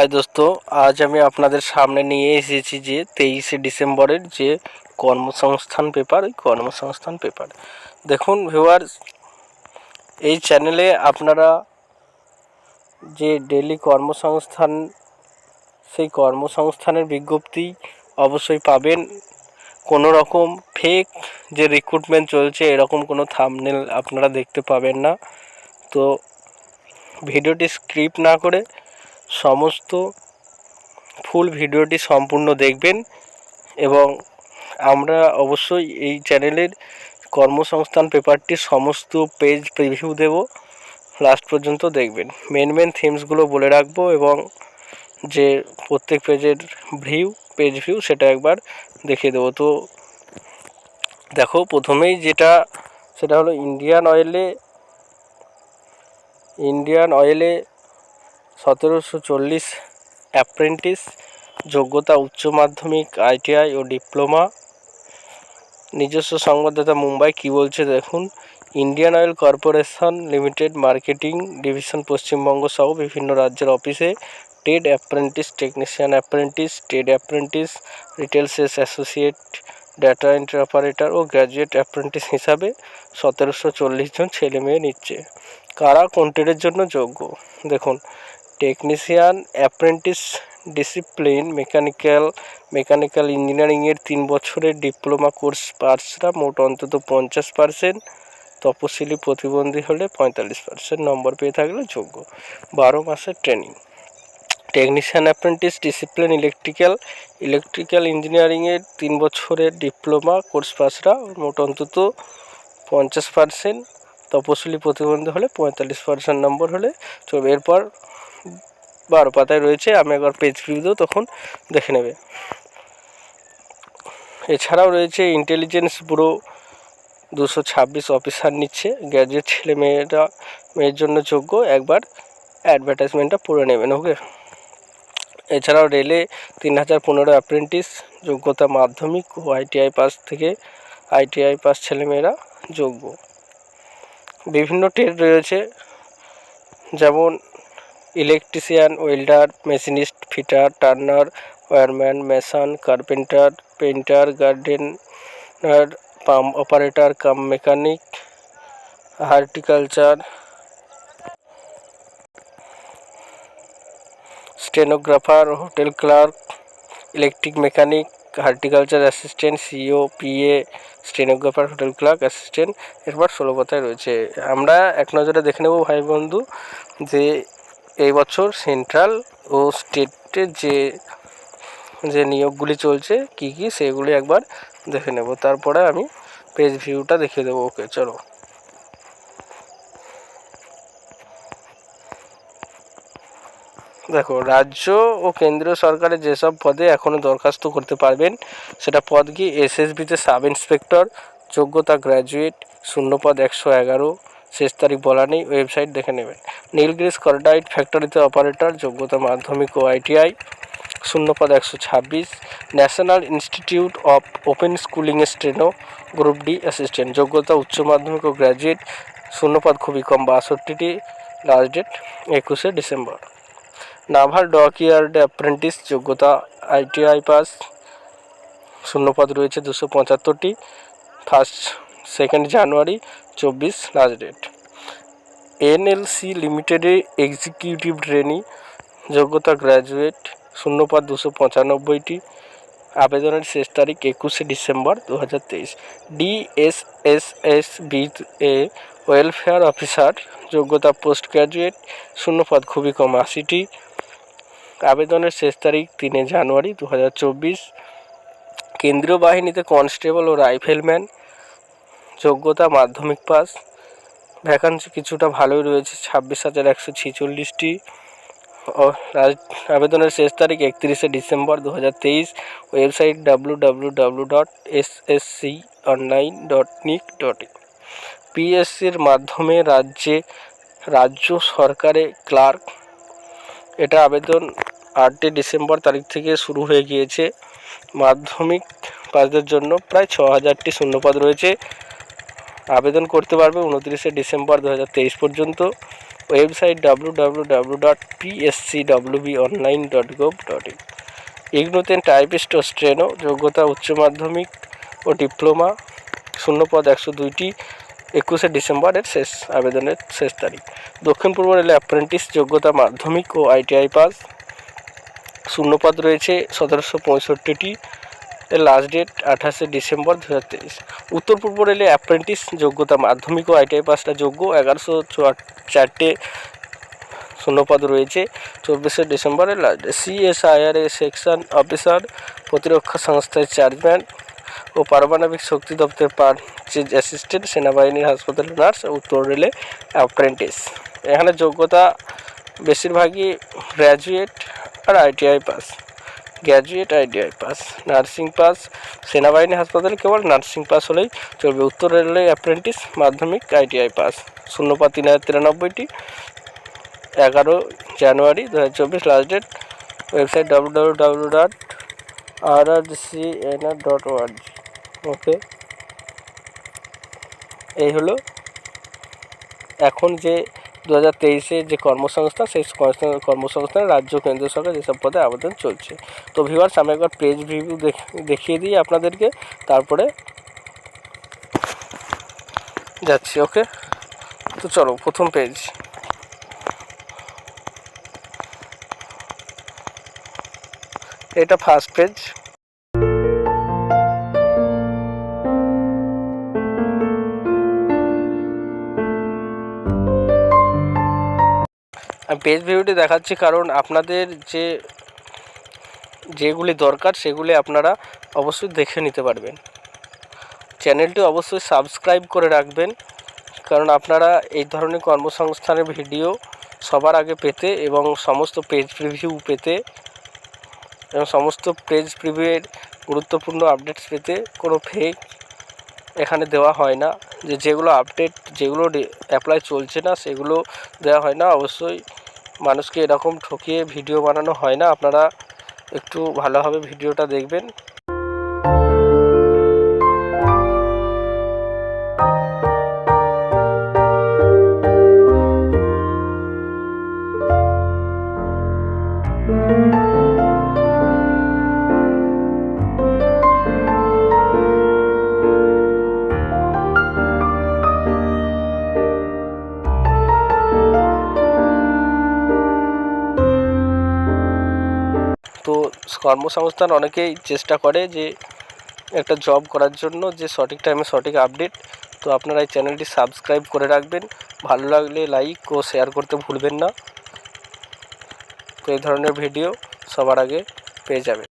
High দোস্ত, আজ আমি আপনাদের সামনে নিয়ে এসেছি যে তেইশে ডিসেম্বরের যে কর্মসংস্থান পেপার, ওই কর্মসংস্থান পেপার। দেখুন ভিউয়ার এই চ্যানেলে আপনারা যে ডেলি কর্মসংস্থান, সেই কর্মসংস্থানের বিজ্ঞপ্তি অবশ্যই পাবেন। কোনো রকম ফেক যে রিক্রুটমেন্ট চলছে, এরকম কোনো থামনেল আপনারা দেখতে পাবেন না। তো ভিডিওটি স্ক্রিপ্ট না করে সমস্ত ফুল ভিডিওটি সম্পূর্ণ দেখবেন এবং আমরা অবশ্যই এই চ্যানেলের কর্মসংস্থান পেপারটির সমস্ত পেজ প্রিভিউ দেব লাস্ট পর্যন্ত দেখবেন। মেন মেন থিমসগুলো বলে রাখব এবং যে প্রত্যেক পেজের ভিউ পেজ ভিউ সেটা একবার দেখিয়ে দেবো। তো দেখো, প্রথমেই যেটা, সেটা হলো ইন্ডিয়ান অয়েলে ইন্ডিয়ান অয়েলে সতেরোশো চল্লিশ অ্যাপ্রেন্টিস যোগ্যতা উচ্চ মাধ্যমিক আইটিআই ও ডিপ্লোমা নিজস্ব সংবাদদাতা মুম্বাই, কী বলছে দেখুন? Indian oil corporation limited marketing division Paschimbanga সহ বিভিন্ন রাজ্যের অফিসে Ted apprentice technician apprentice Ted apprentice retail sales associate data entry operator ও গ্র্যাজুয়েট অ্যাপ্রেন্টিস হিসাবে সতেরোশো চল্লিশ জন ছেলে মেয়ে নিচ্ছে। কারা কোন ট্রেডের জন্য যোগ্য? দেখুন technician apprentice discipline mechanical mechanical ইঞ্জিনিয়ারিংয়ের তিন বছরের ডিপ্লোমা কোর্স পার্সরা মোট অন্তত পঞ্চাশ পার্সেন্ট তপশিলি প্রতিবন্ধী হলে পঁয়তাল্লিশ পার্সেন্ট নম্বর পেয়ে থাকলে যোগ্য। বারো মাসের training technician apprentice discipline electrical electrical ইঞ্জিনিয়ারিংয়ের তিন বছরের ডিপ্লোমা কোর্স পাসরা মোট অন্তত পঞ্চাশ পার্সেন্ট তপশিলি প্রতিবন্ধী হলে পঁয়তাল্লিশ পার্সেন্ট নম্বর হলে চলবে এরপর বারো পাতায় রয়েছে, আমি একবার পেজ ভিউ দেবো, তখন দেখে নেবে। এছাড়াও রয়েছে ইন্টেলিজেন্স ব্যুরো দুশো ছাব্বিশ অফিসার নিচ্ছে গ্র্যাজুয়েট ছেলে মেয়েরা, মেয়ের জন্য যোগ্য, একবার অ্যাডভার্টাইজমেন্টটা পড়ে নেবেন ওকে এছাড়াও রেলে তিন হাজার পনেরো অ্যাপ্রেন্টিস যোগ্যতা মাধ্যমিক ও আইটিআই পাস থেকে আইটিআই পাস ছেলেমেয়েরা যোগ্য। বিভিন্ন ট্রেড রয়েছে, যেমন electrician, welder, machinist, fitter, turner, wireman, mason, carpenter painter gardener, pump operator, cum mechanic, horticulture, stenographer, hotel clerk, electric mechanic, horticulture assistant COPA, stenographer, hotel clerk, assistant. এরপর ষোলো কথায় রয়েছে। আমরা এক নজরে দেখে নেব ভাই বন্ধু যে এই বছর সেন্ট্রাল ও স্টেটের যে যে নিয়োগগুলি চলছে, কি কি সেগুলি একবার দেখে নেব। তারপরে আমি পেজ ভিউটা দেখিয়ে দেবো। ওকে চলো। দেখো, রাজ্য ও কেন্দ্রীয় সরকারের যেসব পদে এখনও দরখাস্ত করতে পারবেন, সেটা পদ কি এসএসবিতে সাব ইন্সপেক্টর যোগ্যতা গ্র্যাজুয়েট শূন্যপদ একশো এগারো শেষ তারিখ বলা নেই, ওয়েবসাইট দেখে নেবেন। নীলগিরিস কর্ডাইট ফ্যাক্টরিতে অপারেটর, যোগ্যতা মাধ্যমিক ও আইটিআই, শূন্যপদ একশো ছাব্বিশ, national institute of open schooling steno group D assistant, যোগ্যতা উচ্চ মাধ্যমিক ও গ্র্যাজুয়েট, শূন্যপদ খুবই কম, বাষট্টিটি, লাস্ট ডেট একুশে ডিসেম্বর। নাভাল ডকইয়ার্ড অ্যাপ্রেন্টিস, যোগ্যতা আইটিআই পাস, শূন্যপদ রয়েছে দুশো পঁচাত্তরটি, ফার্স্ট, সেকেন্ড জানুয়ারি চব্বিশ লাস্ট ডেট এনএলসি লিমিটেডে এক্সিকিউটিভ ট্রেনি যোগ্যতা গ্র্যাজুয়েট শূন্যপদ দুশো পঁচানব্বইটি। আবেদনের শেষ তারিখ একুশে ডিসেম্বর দু হাজার তেইশ। DSSS B A welfare officer যোগ্যতা পোস্ট গ্র্যাজুয়েট শূন্যপদ খুবই কম আশিটি। আবেদনের শেষ তারিখ তিনে জানুয়ারি দু হাজার চব্বিশ। কেন্দ্রীয় বাহিনীতে কনস্টেবল ও রাইফেলম্যান যোগ্যতা মাধ্যমিক পাস। ভ্যাকান্সি কিছুটা ভালোই রয়েছে, ছাব্বিশ হাজার একশো ছেচল্লিশটি। ও আবেদনের শেষ তারিখ একত্রিশে ডিসেম্বর দু হাজার তেইশ। Website W W W dot S S C online dot nic dot in. পিএসসির মাধ্যমে রাজ্যে, রাজ্য সরকারে ক্লার্ক। এটা আবেদন আটই ডিসেম্বর তারিখ থেকে শুরু হয়ে গিয়েছে। মাধ্যমিক পাসদের জন্য প্রায় ছ হাজারটি শূন্যপদ রয়েছে। আবেদন করতে পারবে উনত্রিশে ডিসেম্বর দু হাজার তেইশ পর্যন্ত। Website W W dot online dot in ইগনোতে typist ও স্ট্রেনো, যোগ্যতা উচ্চ মাধ্যমিক ও ডিপ্লোমা, শূন্যপদ একশো দুইটি, একুশে ডিসেম্বরের শেষ আবেদনের শেষ তারিখ। দক্ষিণ পূর্ব রেলে অ্যাপ্রেন্টিস, যোগ্যতা মাধ্যমিক ও আইটিআই পাস। শূন্যপদ রয়েছে সতেরোশো পঁয়ষট্টিটি এর লাস্ট ডেট আঠাশে ডিসেম্বর দু হাজার তেইশ। উত্তর পূর্ব রেলে অ্যাপ্রেন্টিস যোগ্যতা মাধ্যমিক ও আইটিআই পাসটা যোগ্য, এগারোশো চারটে শূন্যপদ রয়েছে। চব্বিশে ডিসেম্বরের লাস্ট ডেট সিএসআইআরএ সেকশন অফিসার প্রতিরক্ষা সংস্থার চেয়ারম্যান ও পারমাণবিক শক্তি দপ্তরের পার্চেজ অ্যাসিস্ট্যান্ট সেনাবাহিনীর হাসপাতালের নার্স উত্তর রেলে অ্যাপ্রেন্টিস এখানে যোগ্যতা বেশিরভাগই গ্র্যাজুয়েট আর ITI pass graduate ITI pass nursing pass সেনাবাহিনী হাসপাতালে কেবল নার্সিং পাস হলেই চলবে। উত্তর রেলওয়ে অ্যাপ্রেন্টিস মাধ্যমিক আইটিআই পাস শূন্য শূন্যপাত তিন হাজার তিরানব্বইটি, এগারো জানুয়ারি দু হাজার চব্বিশ last date website W W W dot R R C N R dot org okay এই হলো এখন যে দু হাজার তেইশে যে কর্মসংস্থান সেই কর্মসংস্থান- রাজ্য কেন্দ্র সরকার যেসব পদে আবেদন চলছে। তো ভিউয়ার্স আমি একবার পেজ রিভিউ দেখিয়ে দিই আপনাদেরকে, তারপরে যাচ্ছি ওকে তো চলো, প্রথম পেজ এটা ফার্স্ট পেজ পেজ ভিউটি দেখাচ্ছি কারণ আপনাদের যে, যেগুলি দরকার সেগুলি আপনারা অবশ্যই দেখে নিতে পারবেন। চ্যানেলটি অবশ্যই সাবস্ক্রাইব করে রাখবেন, কারণ আপনারা এই ধরনের কর্মসংস্থানের ভিডিও সবার আগে পেতে এবং সমস্ত পেজ প্রিভিউ পেতে এবং সমস্ত পেজ প্রিভিউয়ের গুরুত্বপূর্ণ আপডেটস পেতে কোনো ফেক এখানে দেওয়া হয় না। যে, যেগুলো আপডেট যেগুলো অ্যাপ্লাই চলছে না সেগুলো দেওয়া হয় না। অবশ্যই মানুষকে এরকম ঠকিয়ে ভিডিও বানানো হয় না। আপনারা একটু ভালোভাবে ভিডিওটা দেখবেন। কর্মসংস্থান অনেকেই চেষ্টা করে যে একটা জব করার জন্য যে সঠিক টাইমে সঠিক আপডেট তো আপনারা এই চ্যানেলটি সাবস্ক্রাইব করে রাখবেন। ভালো লাগলে লাইক ও শেয়ার করতে ভুলবেন না। তো এই ধরনের ভিডিও সবার আগে পেয়ে যাবেন।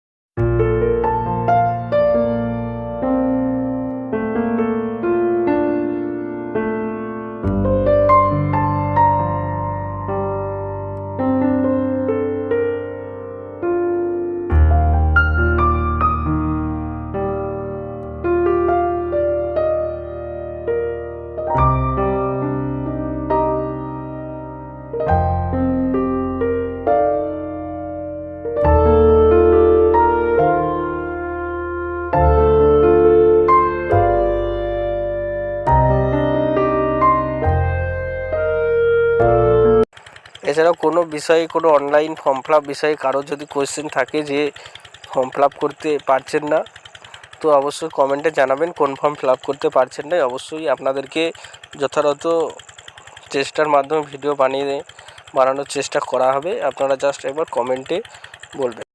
এছাড়াও কোনো বিষয়ে কোনো অনলাইন ফর্ম ফিল আপ বিষয়ে কারও যদি কোয়েশ্চেন থাকে যে ফর্ম ফিল আপ করতে পারছেন না, তো অবশ্যই কমেন্টে জানাবেন। কোন ফর্ম ফিল আপ করতে পারছেন না, অবশ্যই আপনাদেরকে যথাযথ চেষ্টার মাধ্যমে ভিডিও বানিয়ে বানানোর চেষ্টা করা হবে। আপনারা জাস্ট একবার কমেন্টে বলবেন।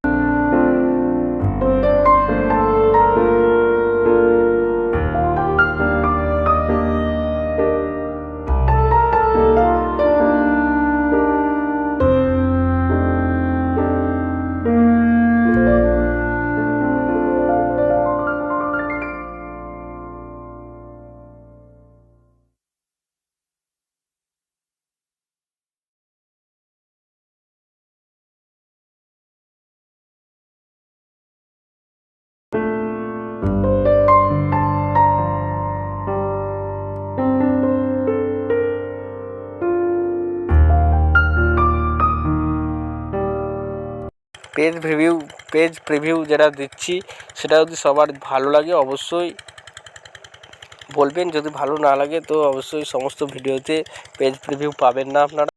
পেজ রিভিউ পেজ প্রিভিউ যেটা দিচ্ছি, সেটা যদি সবার ভালো লাগে অবশ্যই বলবেন, যদি ভালো না লাগে তো অবশ্যই সমস্ত ভিডিওতে পেজ প্রিভিউ পাবেন না আপনারা।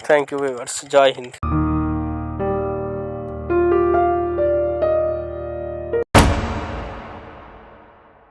Thank you viewers Jai Hind